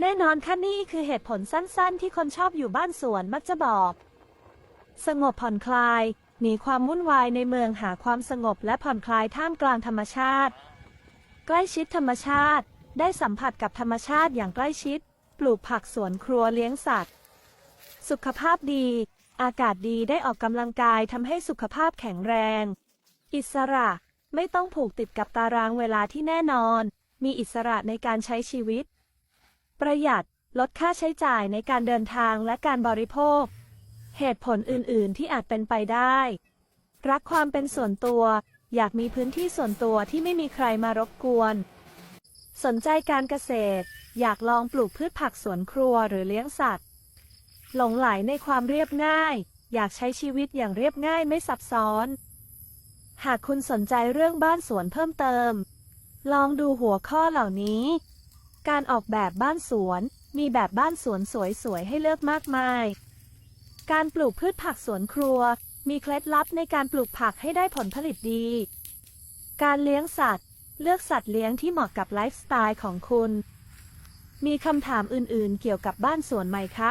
แน่นอนค่ะนี่คือเหตุผลสั้นๆ ที่คนชอบอยู่บ้านสวนมักจะบอก สงบผ่อนคลาย หนีความวุ่นวายในเมืองหาความสงบและผ่อนคลายท่ามกลางธรรมชาติ ใกล้ชิดธรรมชาติ ได้สัมผัสกับธรรมชาติอย่างใกล้ชิด ปลูกผักสวนครัวเลี้ยงสัตว์ สุขภาพดี อากาศดีได้ออกกำลังกายทำให้สุขภาพแข็งแรง อิสระไม่ต้องผูกติดกับตารางเวลาที่แน่นอน มีอิสระในการใช้ชีวิต ประหยัดลดค่าใช้จ่ายในการเดินทางและการบริโภค เหตุผลอื่น ๆ ที่อาจเป็นไปได้ รักความเป็นส่วนตัว อยากมีพื้นที่ส่วนตัวที่ไม่มีใครมารบกวน สนใจการเกษตร อยากลองปลูกพืชผักสวนครัวหรือเลี้ยงสัตว์ หลงไหลในความเรียบง่าย อยากใช้ชีวิตอย่างเรียบง่ายไม่ซับซ้อน หากคุณสนใจเรื่องบ้านสวนเพิ่มเติม ลองดูหัวข้อเหล่านี้ การออกแบบบ้านสวน มีแบบบ้านสวนสวยๆ ให้เลือกมากมาย การปลูกพืชผักสวนครัว มีเคล็ดลับในการปลูกผักให้ได้ผลผลิตดี การเลี้ยงสัตว์ เลือกสัตว์เลี้ยงที่เหมาะกับไลฟ์สไตล์ของคุณ มีคำถามอื่นๆ เกี่ยวกับบ้านสวนไหมคะ